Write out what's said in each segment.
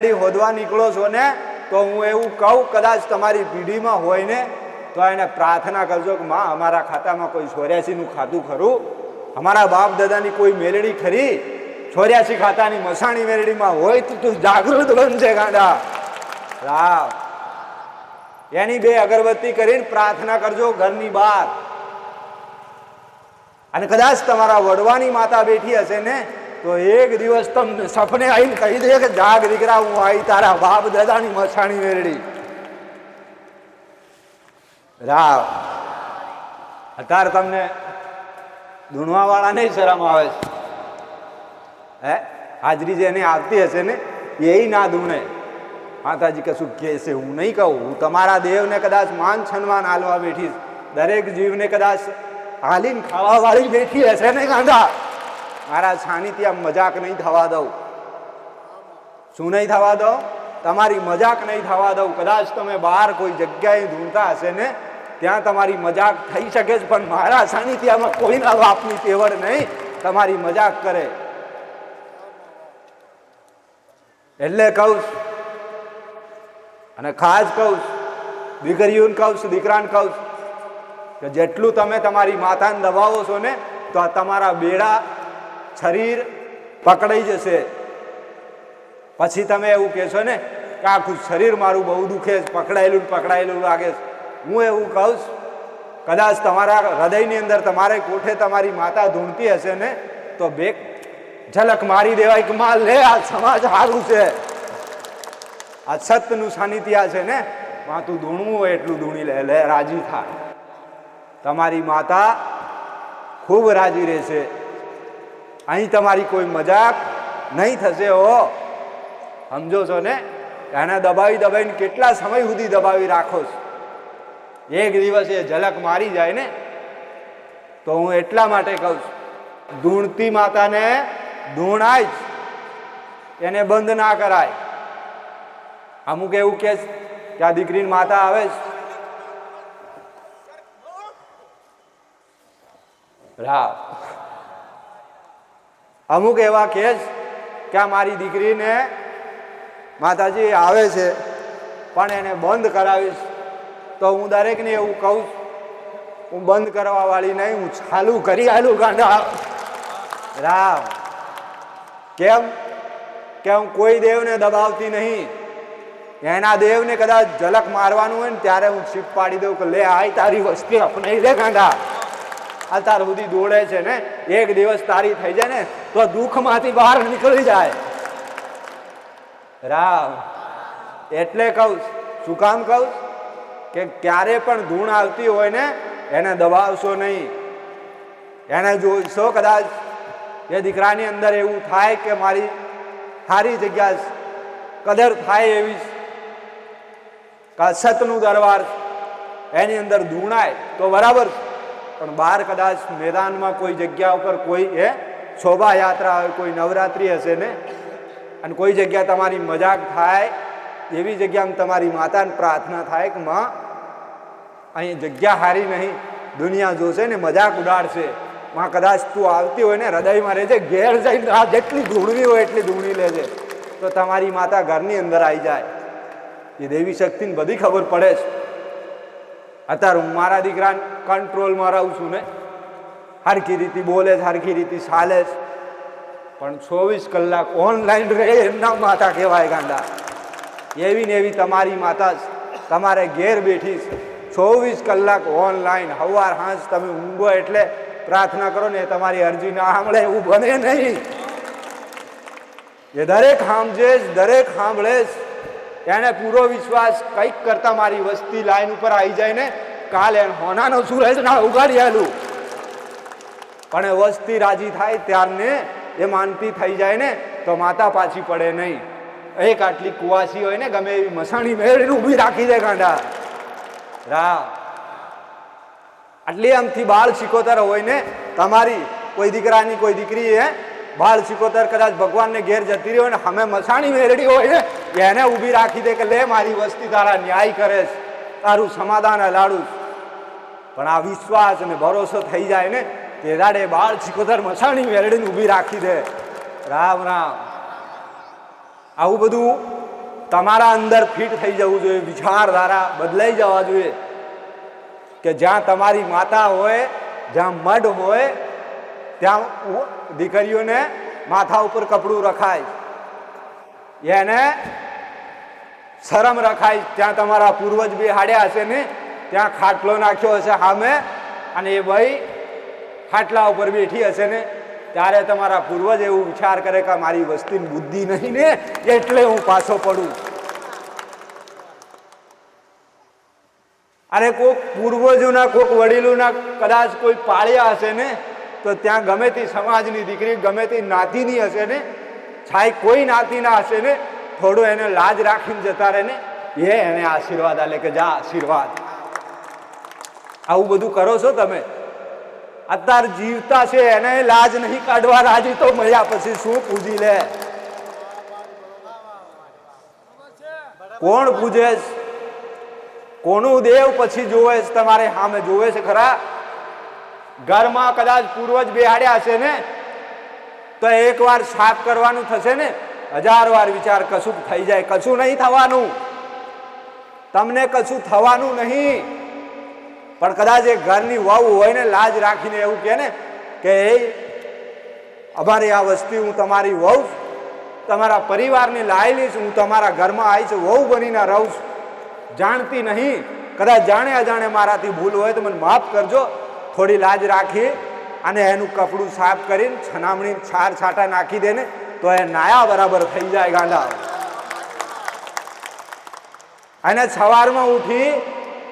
હોદવા નીકળો છો ને, તો હું એવું કહું, કદાચ તમારી પીઢીમાં હોય ને, તો એને પ્રાર્થના કરજો કે, માં, અમારા ખાતામાં કોઈ છોર્યાસીનું ખાતું ખરું? અમારા બાપ દાદાની કોઈ મેળડી ખરી? છોર્યાસી ખાતાની મસાણી મેળડીમાં હોય તો તું જાગૃત બનશે ગાંડા. રાવ એની બે અગરબત્તી કરીને પ્રાર્થના કરજો ઘરની બહાર. અને કદાચ તમારા વડવાની માતા બેઠી હશે ને તો એક દિવસ તમને સપને આવીને કહી દે કે જાગ દીકરા, હું આવી તારા બાપ દાદાની મસાણી વેરડી. રાવ. અત્યારે તમને ધૂણવા વાળા નહીં શરમ આવે છે. હે? હાજરી જેને આવતી હશે ને એ ના ધૂણે માતાજી કશું કહે છે, હું નહીં કહું. હું તમારા દેવને કદાચ માન સન્માન હાલવા બેઠીશ દરેક જીવને કદાચ હાલીને ખાવા વાળી બેઠી હશે ને ગાંધા. મારા સાનિધ્ય મજાક નહીં થવા દઉં. શું નહીં થવા દઉં? તમારી મજાક નહીં થવા દઉં. કદાચ તમે બહાર કોઈ જગ્યાએ ઢૂંઢતા હશે ને, ત્યાં તમારી મજાક થઈ શકે છે, પણ મારા સાનિધ્યમાં કોઈના બાપની તેવડ નહીં. તમારી મજાક કરે. એટલે કહું અને ખાસ કહું દીકરીઓને કહું છું, દીકરાને કહું કે જેટલું તમે તમારી માતાને દબાવો છો ને, તો આ તમારા બેડા શરીર પકડાઈ જશે. પછી તમે એવું કહેશો ને કે આખું શરીર મારું બહુ દુખે પકડાયેલું પકડાયેલું લાગે હું એવું કહું કદાચ તમારા હૃદયની અંદર તમારે કોઠે તમારી માતા ધૂણતી હશે ને, તો બે ઝલક મારી દેવાય કે માં લે, આ સમાજ સારું છે. આ સત્યનું સાનિધ્ય છે ને, માં તું ધૂણવું હોય એટલું ધૂણી લે લે, રાજી થાય તમારી માતા ખૂબ રાજી રહેશે. અહીં તમારી કોઈ મજાક નહીં થશે, હો. સમજો છો ને? એને દબાવી દબાવીને કેટલા સમય સુધી દબાવી રાખો છો? એક દિવસ એ ઝલક મારી જાય ને? તો હું એટલા માટે કહું છું, ધૂણતી માતાને ધૂણાય જ. એને બંધ ના કરાય. અમુક એવું કે કે આ દીકરીની માતા આવે છે રાવ. અમુક એવા કે છે કે આ મારી દીકરીને માતાજી આવે છે, પણ એને બંધ કરાવીશ. તો હું દરેકને એવું કહું હું બંધ કરવા વાળી નહીં, હું ચાલુ કરી આલું ગાંડા. રામ. કેમ? કે હું કોઈ દેવને દબાવતી નહીં. એના દેવને કદાચ ઝલક મારવાનું હોય ને ત્યારે હું છીપ પાડી દઉં કે, લે, આય તારી વસ્તી અપનાઈ લે ગાંડા. અત્યાર સુધી દોડે છે ને, એક દિવસ તારી થઈ જાય ને, તો દુઃખમાંથી બહાર નીકળી જાય. રામ. એટલે કહું શું કામ કહું કે ક્યારે પણ ધૂણ આવતી હોય ને, એને દબાવશો નહીં. એને જોઈશો કદાચ એ દીકરાની અંદર એવું થાય કે મારી સારી જગ્યા કદર થાય એવી કસતનું દરબાર એની અંદર ધૂણાય, તો બરાબર. પણ બહાર કદાચ મેદાનમાં કોઈ જગ્યા ઉપર કોઈ એ શોભાયાત્રા હોય, કોઈ નવરાત્રિ હશે ને, અને કોઈ જગ્યા તમારી મજાક થાય, એવી જગ્યામાં તમારી માતાને પ્રાર્થના થાય કે માં અહીં જગ્યા હારી નહીં, દુનિયા જોશે ને મજાક ઉડાડશે. માં કદાચ તું આવતી હોય ને, હૃદયમાં રહેજે, ઘેર જઈને આ જેટલી ધૂણવી હોય એટલી ધૂણી લેજે, તો તમારી માતા ઘરની અંદર આવી જાય. એ દેવી શક્તિને બધી ખબર પડે છે અત્યારે હું મારા દીકરાને કંટ્રોલમાં રહું છું ને. સરખી રીતે બોલે છે, હરખી રીતે ચાલે છે. પણ ચોવીસ કલાક ઓનલાઈન રહે એમના માતા કહેવાય ગાંડા. એવી ને એવી તમારી માતા છે. તમારે ઘેર બેઠી છે. ચોવીસ કલાક ઓનલાઈન હવાર હાંજ તમે ઊંઘો એટલે પ્રાર્થના કરો ને તમારી અરજી ના સાંભળે, એવું બને નહીં. એ દરેક સાંભળે દરેક સાંભળે જ. એને પૂરો વિશ્વાસ કંઈક કરતા મારી વસ્તી લાઈન ઉપર આવી જાય ને કાલે હોનાનો સૂરજ ના ઉગાડી આલું પણ વસ્તી રાજી થાય ત્યારને એ માનતી થઈ જાય ને તો માતા પાછી પડે નહીં. એક આટલી કુવાસી હોય ને ગમે એવી મસાણી મેળવી ઊભી રાખી દે ગાંડા. રા, આટલી આમથી બાળ શીખોતર હોય ને તમારી કોઈ દીકરાની કોઈ દીકરી હે બાળ સિકોતર કદાચ ભગવાનને ઘેર જતી રહી હોય ને અમે મસાણી મેળડી હોય ને એને ઊભી રાખી દે કે લે મારી વસ્તી, તારા ન્યાય કરે છે, તારું સમાધાન હલાડું. પણ આ વિશ્વાસ અને ભરોસો થઈ જાય ને, તે દાડે બાળ સિકોતર મસાણી મેળડીને ઊભી રાખી દે. રામ રામ. આવું બધું તમારા અંદર ફિટ થઈ જવું જોઈએ, વિચારધારા બદલાઈ જવા જોઈએ. કે જ્યાં તમારી માતા હોય, જ્યાં મઢ હોય, ત્યાં દીકરીઓને માથા ઉપર કપડું રખાય. એને શરમ રખાય. ત્યાં તમારા પૂર્વજ બી હાડ્યા હશે ને, ત્યાં ખાટલો નાખ્યો હશે સામે અને એ ભાઈ ખાટલા ઉપર બેઠી હશે ને, ત્યારે તમારા પૂર્વજ એવું વિચાર કરે કે મારી વસ્તીની બુદ્ધિ નહીં ને, એટલે હું પાછો પડું. અને કોઈક પૂર્વજોના કોઈક વડીલોના કદાચ કોઈ પાળ્યા હશે ને તો ત્યાં ગમે તે સમાજની દીકરી, ગમે તે નાતીની હશે ને, છાય કોઈ નાતીના હશે ને, થોડું એને લાજ રાખીને જતા રહે ને, એ એને આશીર્વાદ આલે કે જા આશીર્વાદ. આવું બધું કરો છો તમે? અત્યારે જીવતા છે, એને લાજ નહીં કાઢવા રાજી તો મળ્યા પછી શું પૂજી લે? કોણ પૂજે? કોનું દેવ પછી જોવે તમારે સામે જોવે છે ખરા? ઘરમાં કદાચ પૂર્વજ બેહાડ્યા છે ને, તો એક વાર સાફ કરવાનું થશે ને, હજાર વાર વિચાર કશું થઈ જાય, કશું નહીં થવાનું. તમને કશું થવાનું નહીં. પણ કદાચ એ ઘરની વહુ હોય ને, લાજ રાખીને એવું કહે ને, કે એ, અમારી આ વસ્તી હું તમારી વહુ. તમારા પરિવારની લાયેલી છું હું તમારા ઘરમાં આવી છું વહુ બનીને રહું છું. જાણતી નહીં. કદાચ જાણે અજાણે મારાથી ભૂલ હોય તો મને માફ કરજો. થોડી લાજ રાખી અને એનું કપડું સાફ કરીને છનામણી છાર છાટા નાખી દે તો એ નાયા બરાબર થઈ જાય ગાંડા. અને સવારમાં ઉઠી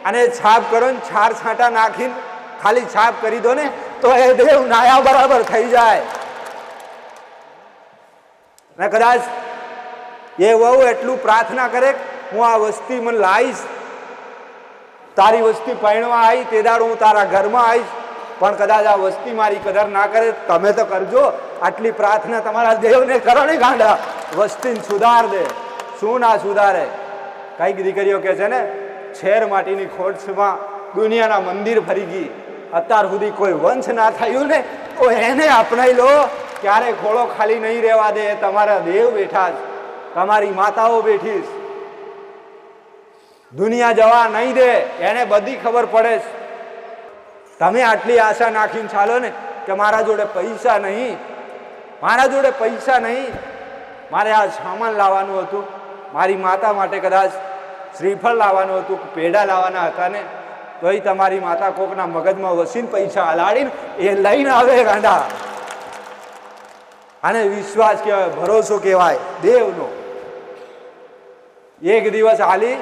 અને છાપ કરો ને છાર છાંટા નાખીને ખાલી છાપ કરી દો ને તો એ દેવ નાયા બરાબર થઈ જાય. ને કદાચ એ વહુ એટલું પ્રાર્થના કરે હું આ વસ્તી મને લાવીશ તારી વસ્તી પૈણવા આવી તે દાડ હું તારા ઘરમાં આવીશ. પણ કદાચ આ વસ્તી મારી કદર ના કરે, તમે તો કરજો. આટલી પ્રાર્થના તમારા દેવને કરો ને ગાંડા. વસ્તીને સુધાર દે શું ના સુધારે? કંઈક દીકરીઓ કે છે ને, છેર માટીની ખોટમાં દુનિયાના મંદિર ફરી ગઈ. અત્યાર સુધી કોઈ વંશ ના થયું ને, તો એને અપનાવી લો. ક્યારે ખોળો ખાલી નહીં રહેવા દે, તમારા દેવ બેઠા છે તમારી માતાઓ બેઠી છે દુનિયા જવા નહીં દે, એને બધી ખબર પડે તમે આટલી આશા નાખીને ચાલો ને કે મારા જોડે પૈસા નહીં. મારા જોડે પૈસા નહીં. મારે આ સામાન લાવવાનું હતું. મારી માતા માટે કદાચ શ્રીફળ લાવવાનું હતું પેઢા લાવવાના હતા ને. તોય તમારી માતા કોકના મગજમાં વસીને પૈસા હલાડીને એ લઈને આવે ગાંડા આને વિશ્વાસ કહેવાય, ભરોસો કહેવાય, દેવનો. એક દિવસ હાલી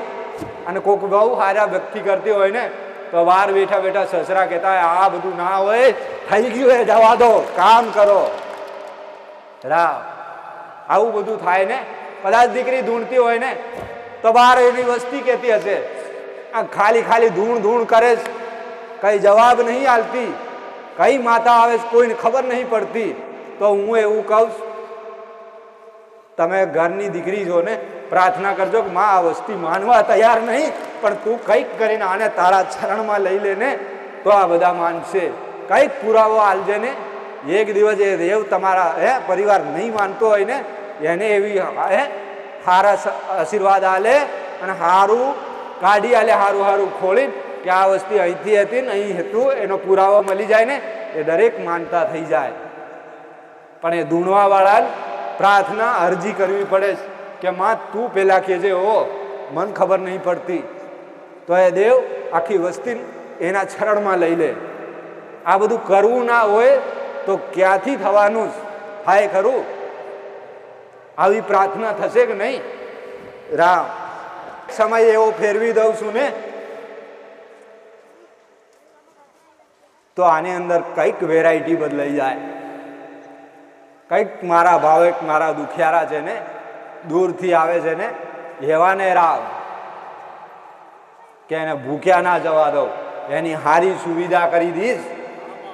અને કોક બહુ સારા ભક્તિ કરતી હોય ને, તો બહાર બેઠા બેઠા સસરા કહેતા હોય, આ બધું ના હોય, થઈ ગયું એ જવા દો, કામ કરો. રાવ. આવું બધું થાય ને, કદાચ દીકરી ધૂણતી હોય ને, તો બહાર એની વસ્તી કહેતી હશે. આ ખાલી ખાલી ધૂણ ધૂણ કરે છે, કઈ જવાબ નહીં આલતી, કઈ માતા આવે કોઈને ખબર નહીં પડતી, તો હું એવું કહું તમે ઘરની દીકરી છો ને પ્રાર્થના કરજો કે માં આ વસ્તી માનવા તૈયાર નહીં, પણ તું કંઈક કરીને આને તારા ચરણમાં લઈ લે ને તો આ બધા માનશે. કંઈક પુરાવો આલજે ને. એક દિવસ એ દેવ તમારા, હે, પરિવાર નહીં માનતો હોય ને, એને એવી, હે સારા આશીર્વાદ આલે અને સારું કાઢી આલે સારું સારું ખોલી કે આ વસ્તી અહીંથી હતી ને અહીં હતું, એનો પુરાવો મળી જાય ને, એ દરેક માનતા થઈ જાય. પણ એ ધૂણવાવાળા પ્રાર્થના અરજી કરવી પડે છે. કે માં, તું પેલા કહેજે, ઓ, મન ખબર નહીં પડતી. તો એ દેવ આખી વસ્તી એના ચરણમાં લઈ લે. આ બધું કરવું ના હોય તો ક્યાંથી થવાનું? થાય ખરું? આવી પ્રાર્થના થશે કે નહીં? રામ. સમય એવો ફેરવી દઉં છું ને. તો આની અંદર કંઈક વેરાયટી બદલાઈ જાય. કંઈક મારા ભાવે મારા દુખિયારા છે ને, દૂરથી આવે છે ને હેવાને રાવ. કે એને ભૂખ્યા ના જવા દઉં. એની સારી સુવિધા કરી દઈશ.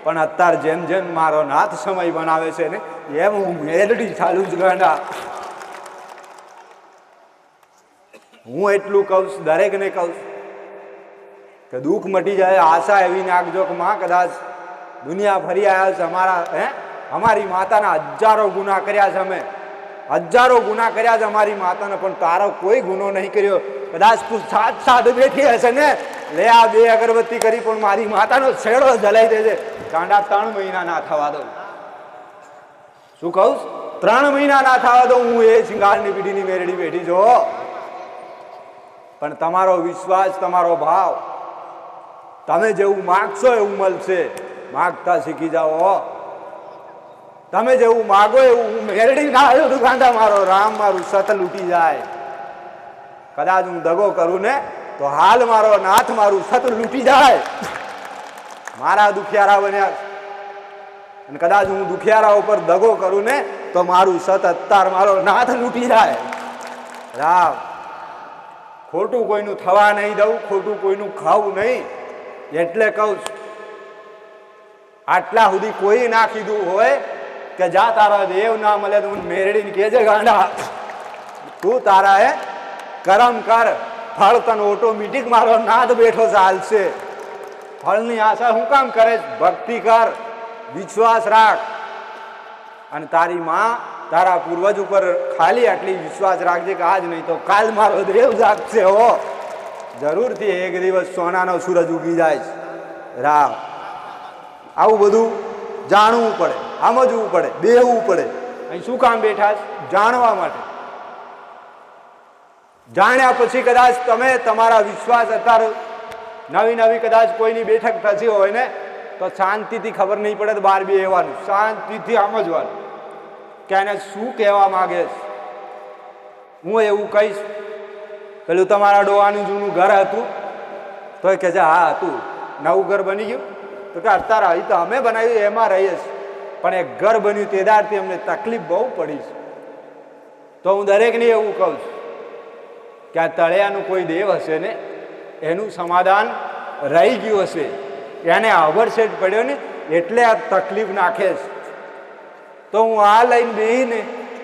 પણ અત્યારે જેમ જેમ મારો નાથ સમય બનાવે છે ને, એમ હું મેલડી ચાલુ જ ગાંડા. હું એટલું કહું છું, દરેકને કહું કે દુઃખ મટી જાય, આશા એવી નાખજો કે માં કદાચ દુનિયા ફરી આવ્યા છે, અમારા, હે? અમારી માતાના હજારો ગુના કર્યા છે અમે. હજારો ગુના કર્યા છે અમારી માતાને, પણ તારો કોઈ ગુનો નહીં કર્યો. કદાચ તું સાત સાત બેઠી હશે ને? લે આ બે અગરબત્તી કરી, પણ મારી માતાનો છેડો જલાઈ દેજે. કાંડા ત્રણ મહિના ના થવા દઉં. શું કહું? ત્રણ મહિના ના થવા દઉં, હું એ શિંગારની પીઢીની મેરડી બેઠી છો. પણ તમારો વિશ્વાસ, તમારો ભાવ, તમે જેવું માગશો એવું મળશે. માગતા શીખી જાઓ. તમે જેવું માગો એવું હું ના આવ્યો તું મારો, રામ મારું સત લૂટી જાય. કદાચ હું દગો કરું ને, તો હાલ મારો નાથ મારું સત લૂટી જાય. મારા દુખિયારા બન્યા. અને કદાચ હું દુખિયારા ઉપર દગો કરું ને, તો મારું સત અત્તાર મારો નાથ લૂટી જાય. રામ, ખોટું કોઈનું થવા નહીં દઉં, ખોટું કોઈનું ખાવું નહીં. એટલે કહું આટલા સુધી કોઈ ના કીધું હોય કે જા તારા દેવ ના મળે તો હું મેરડીને કેજે ગાંડા. તું તારા એ કરમ કર, ફળ તને ઓટોમેટિક મારો નાદ બેઠો ચાલશે. ફળની આશા હું કામ કરે ભક્તિ કર, વિશ્વાસ રાખ. અને તારી માં તારા પૂર્વજ ઉપર ખાલી આટલી વિશ્વાસ રાખજે કે આજ નહીં તો કાલ મારો દેવ જાગશે હો. જરૂરથી એક દિવસ સોનાનો સૂરજ ઉગી જાય છે. રામ આવું બધું જાણવું પડે. સમજવું પડે બેહવું પડે. અહીં શું કામ બેઠા જાણવા માટે. જાણ્યા પછી કદાચ તમે તમારા વિશ્વાસ અત્યારે નવી નવી કદાચ કોઈની બેઠક થતી હોય ને તો શાંતિથી ખબર નહીં પડે તો બહાર બેહવાનું. શાંતિથી સમજવાનું કે એને શું કહેવા માગે છે? હું એવું કહીશ પેલું તમારા ડોવાનું જૂનું ઘર હતું. તો એ કહે છે હા હતું. નવું ઘર બની ગયું. તો કે અત્યારે અહીં તો અમે બનાવ્યું એમાં રહીએ છીએ. પણ એ ઘર બન્યું તે દાડથી અમને તકલીફ બહુ પડી છે. તો હું દરેકને એવું કહું છું કે આ તળિયાનું કોઈ દેવ હશે ને, એનું સમાધાન રહી ગયું હશે, એને અવરસેટ પડ્યો ને, એટલે આ તકલીફ નાખે છે. તો હું આ લઈને બેહીને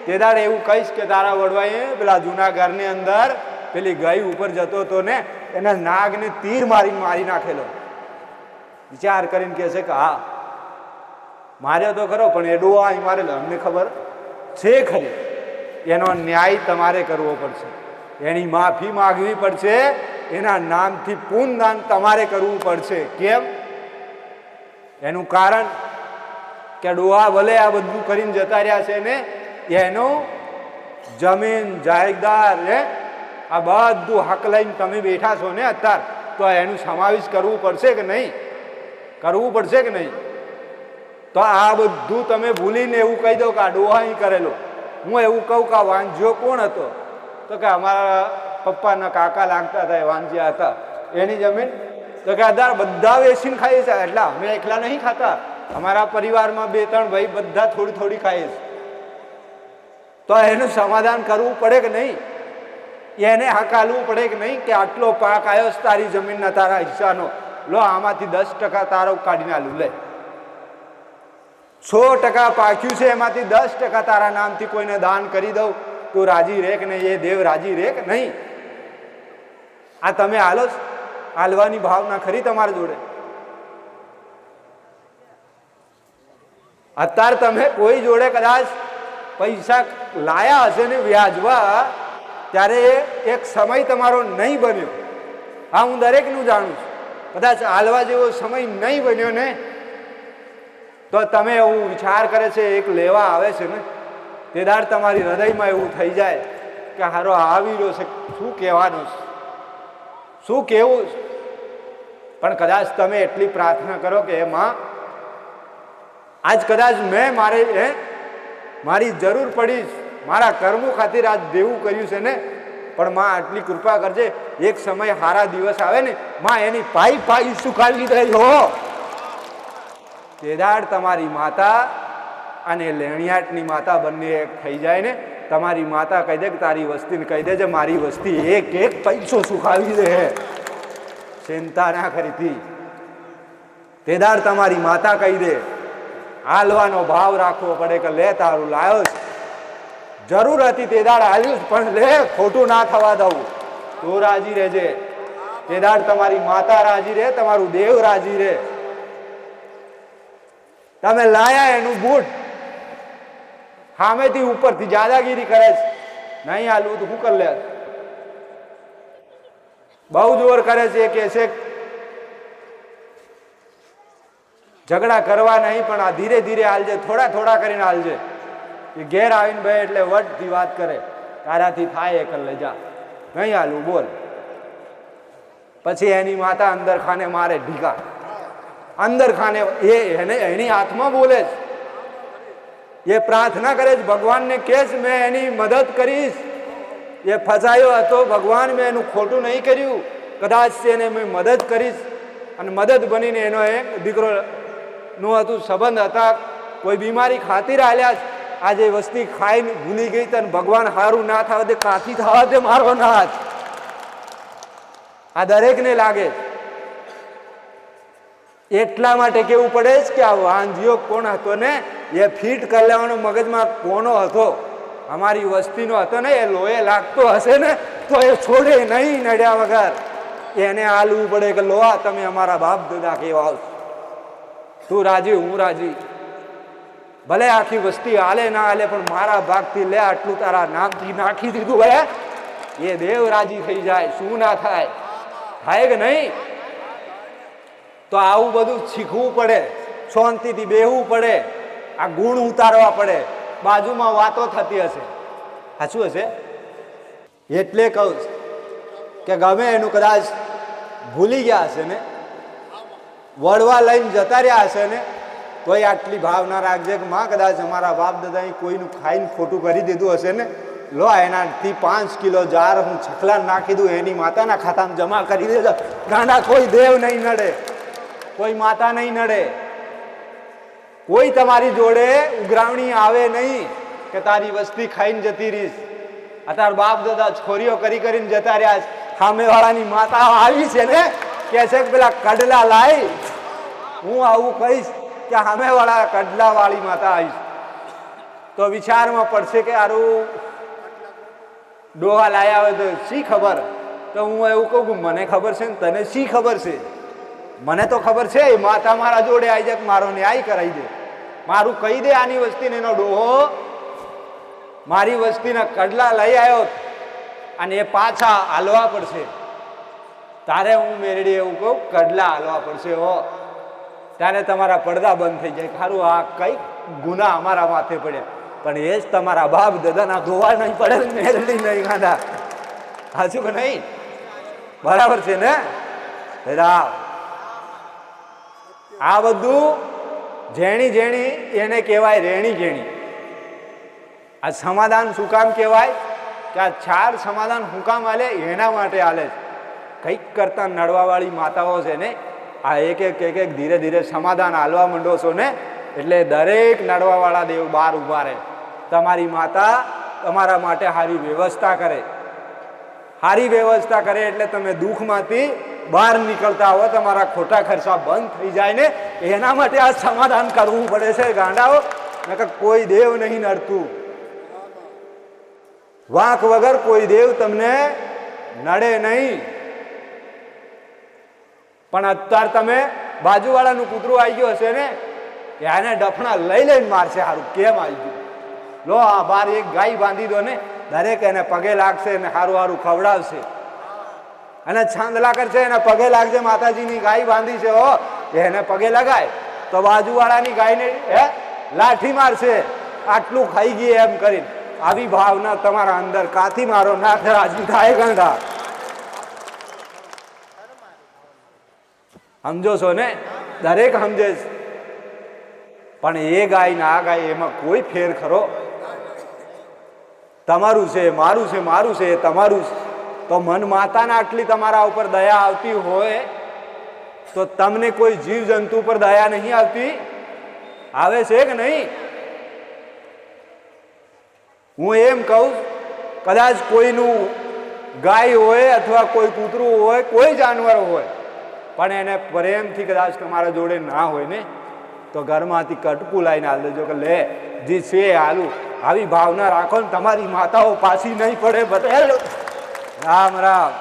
તે દાડે એવું કહીશ કે તારા વડવાઈએ પેલા જૂના ઘરની અંદર પેલી ગઈ ઉપર જતો હતો ને, એના નાગને તીર મારીને મારી નાખેલો. વિચાર કરીને કહે છે કે હા માર્યો તો ખરો, પણ એ ડોવા અહીં મારેલો, અમને ખબર છે ખરી. એનો ન્યાય તમારે કરવો પડશે. એની માફી માગવી પડશે, એના નામથી પૂનદાન તમારે કરવું પડશે. કેમ? એનું કારણ કે ડોહા ભલે આ બધું કરીને જતા રહ્યા છે ને, એનું જમીન જાહેરદાર ને આ બધું હક લઈને તમે બેઠા છો ને અત્યાર, તો એનું સમાવેશ કરવું પડશે કે નહીં? કરવું પડશે કે નહીં? તો આ બધું તમે ભૂલીને એવું કહી દો કે આ ડોહા અહીં કરેલો. હું એવું કહું કે આ વાંજ્યો કોણ હતો? તો કે અમારા પપ્પાના કાકા લાગતા હતા, એ વાંજ્યા હતા. એની જમીન, તો કે આધાર બધા વેચીને ખાઈએ છે. એટલે અમે એકલા નહીં ખાતા. અમારા પરિવારમાં બે ત્રણ ભાઈ બધા થોડી થોડી ખાઈએ છે. તો એનું સમાધાન કરવું પડે કે નહીં? એને હકાલવું પડે કે નહીં કે આટલો પાક આવ્યો તારી જમીનના તારા હિસ્સાનો? લો, આમાંથી દસ ટકા તારો કાઢીને આલું લે. સો ટકા પાક્યું છે, એમાંથી દસ ટકા તારા નામથી કોઈને દાન કરી દઉં. તું રાજી રેખ ને એ દેવ રાજી રેખ નહીં. આ તમે હાલો હાલવાની ભાવના ખરી તમારા જોડે. અત્યારે તમે કોઈ જોડે કદાચ પૈસા લાયા હશે ને વ્યાજવા, ત્યારે એક સમય તમારો નહીં બન્યો. હા, હું દરેકનું જાણું છું. કદાચ હાલવા જેવો સમય નહીં બન્યો ને તો તમે એવું વિચાર કરે છે, એક લેવા આવે છે ને તે દાડ તમારી હૃદયમાં એવું થઈ જાય કે હારો આવી રહ્યો છે, શું કહેવાનું છે? શું કહેવું પણ કદાચ તમે એટલી પ્રાર્થના કરો કે એમાં, આજ કદાચ મેં મારે એ મારી જરૂર પડી મારા કર્મો ખાतिर આજ દેવું કર્યું છે ને, પણ માં આટલી કૃપા કરજે, એક સમય હારા દિવસ આવે ને, માં એની પાઈ પાઈ સુખાવી દઈ હો. તેદાડ તમારી માતા અને લેણિયાટની માતા બંને એક થઈ જાય ને, તમારી માતા કહી દે કે તારી વસ્તીને કહી દેજે, મારી વસ્તી એક એક પૈસો સુખાવી દે. ચિંતા ના કરીતી તેદાર તમારી માતા કહી દે, હાલવાનો ભાવ રાખવો પડે કે લે, તારું લાયો જરૂર હતી તેદાર હાલ્યું પણ લે, ખોટું ના થવા દઉં. તો રાજી રહેજે. તેદાર તમારી માતા રાજી રહે, તમારું દેવ રાજી રહે. તમે લાયા એનું બૂટ. સામેથી ઉપરથી જાદાગીરી કરે છે. નહીં હાલવું તો શું કરી લે? બહુ જોર કરે છે કે છે, ઝઘડા કરવા નહીં, પણ આ ધીરે ધીરે હાલજે, થોડા થોડા કરીને હાલજે. એ ઘેર આવીને ભાઈ એટલે વટથી વાત કરે, તારાથી થાય એક લઈ જા. નહીં હાલું બોલ. પછી એની માતા અંદર ખાને મારે ઢીકા. અંદર ખાને, એ એને, એની હાથમાં બોલે છે એ પ્રાર્થના કરે છે, ભગવાનને કહે છે, મેં એની મદદ કરીશ એ ફસાયો હતો, ભગવાન, મેં એનું ખોટું નહીં કર્યું કદાચ એને મેં મદદ કરીશ અને મદદ બનીને એનો એક દીકરો, નું હતું, સંબંધ હતા, કોઈ બીમારી ખાતી હાલ્યા છે. આજે વસ્તી ખાઈને ભૂલી ગઈ તને ભગવાન હારું ના થવા દે, કાથી થવા દે, મારો નાથ આ દરેકને લાગે છે. એટલા માટે કેવું પડે છે કે આ વાંધિયો કોણ હતો ને? એ ફિટ કરી લેવાનો મગજમાં કોનો હતો? અમારી વસ્તીનો હતો ને, એ લોહે લાગતો હશે ને, તો એ છોડે નહીં નડ્યા વગર. એને હાલવું પડે કે, લોહા, તમે અમારા બાપ દાદા કેવા તું રાજી, હું રાજી. ભલે આખી વસ્તી હાલે ના હાલે, પણ મારા ભાગથી લે, આટલું તારા નામથી નાખી દીધું હે. એ દેવ રાજી થઈ જાય, શું ના થાય? થાય કે નહીં? તો આવું બધું શીખવું પડે, શાંતિથી બેહવું પડે, આ ગુણ ઉતારવા પડે, બાજુમાં વાતો થતી હશે. સાચું હશે? એટલે કહું કે ગમે એનું કદાચ ભૂલી ગયા હશે ને, વળવા લઈને જતા રહ્યા હશે ને, તોય આટલી ભાવના રાખજે કે માં કદાચ અમારા બાપ દાદાએ કોઈનું ખાઈને ખોટું કરી દીધું હશે ને, લો એનાથી પાંચ કિલો જાર હું છકલા નાખી દઉં, એની માતાના ખાતામાં જમા કરી દેજો. ગાંડા કોઈ દેવ નહીં નડે. કોઈ માતા નહીં નડે. કોઈ તમારી જોડે ઉઘરાવણી આવે નહીં કે તારી વસ્તી ખાઈને જતી રહીશ. અત્યાર બાપ દાદા છોરીઓ કરી કરીને જતા રહ્યા સામેવાળાની માતા આવી છે ને, કે છે કે પેલા કડલા લાય. હું આવું કહીશ કે સામેવાળા કડલા વાળી માતા આવીશ તો વિચારમાં પડશે કે આરું ડોહા લાયા હોય તો શી ખબર? તો હું એવું કહું મને ખબર છે ને તને શી ખબર છે? મને તો ખબર છે માતા મારા જોડે આવી જાય મારો ન્યાય કરાવી દે. મારું કહી દે આની વસ્તીને એનો ડોહો? મારી વસ્તીના કડલા લઈ આવ્યો અને એ પાછા હાલવા પડશે. તારે હું મેરડી એવું કહું, કડલા હાલવા પડશે હો. ત્યારે તમારા પડદા બંધ થઈ જાય. ખારું આ કઈ ગુના અમારા માથે પડ્યા. પણ એ જ તમારા બાપ દાદાના ધોવા નહીં પડે મેરડી નહીં ગાંડા હાજુ કે નહીં? બરાબર છે ને? રાવ. આ બધું ઝેણી જેણી એને કહેવાય રેણી ઝેણી આ સમાધાન શું કામ કહેવાય? કે આ ચાર સમાધાન શું કામ હાલે? એના માટે હાલે છે. કંઈક કરતા નડવાવાળી માતાઓ છે ને, આ એક એક એક એક ધીરે ધીરે સમાધાન હાલવા માંડો છો ને, એટલે દરેક નડવાવાળા દેવ બહાર ઊભા રહે. તમારી માતા તમારા માટે સારી વ્યવસ્થા કરે. સારી વ્યવસ્થા કરે એટલે તમે દુઃખમાંથી બહાર નીકળતા હો તમારા ખોટા ખર્ચા બંધ થઈ જાય ને, એના માટે આ સમાધાન કરવું પડે છે ગાંડાઓ. નકર કોઈ દેવ નહીં નડતું. વાંક વગર કોઈ દેવ તમને નડે નહીં. પણ અત્યારે તમે બાજુવાળાનું કૂતરું આવી ગયું હશે ને એને ડફણા લઈ લઈને મારશે સારું કેમ આવી ગયું? લો આ બાર એક ગાય બાંધી દો ને, દરેક એને પગે લાગશે ને સારું સારું ખવડાવશે. અને છાંદલા કરશે એને પગે લાગશે માતાજીની ગાય બાંધી છે, હો. એને પગે લગાય. તો બાજુવાળાની ગાયને, હે, લાઠી મારશે. આટલું ખાઈ ગઈ એમ કરીને. આવી ભાવના તમારા અંદર. કાથી મારો નાથ રાજી થાય ગંધા? સમજો છો ને? દરેક સમજે પણ એ ગાય ને આ ગાય એમાં કોઈ ફેર ખરો? તમારું છે, મારું છે મારું છે તમારું છે. તો મન માતાના આટલી તમારા ઉપર દયા આવતી હોય, તો તમને કોઈ જીવ જંતુ પર દયા નહીં આવતી? આવે છે કે નહીં? હું એમ કહું, કદાચ કોઈનું ગાય હોય અથવા કોઈ કૂતરું હોય, કોઈ જાનવર હોય, પણ એને પ્રેમથી કદાચ તમારા જોડે ના હોય ને, તો ઘરમાંથી કટકું લાવીને હાલ દેજો કે લે, જે છે હાલું આવી ભાવના રાખો ને તમારી માતાઓ પાછી નહીં પડે, બધા રામ રામ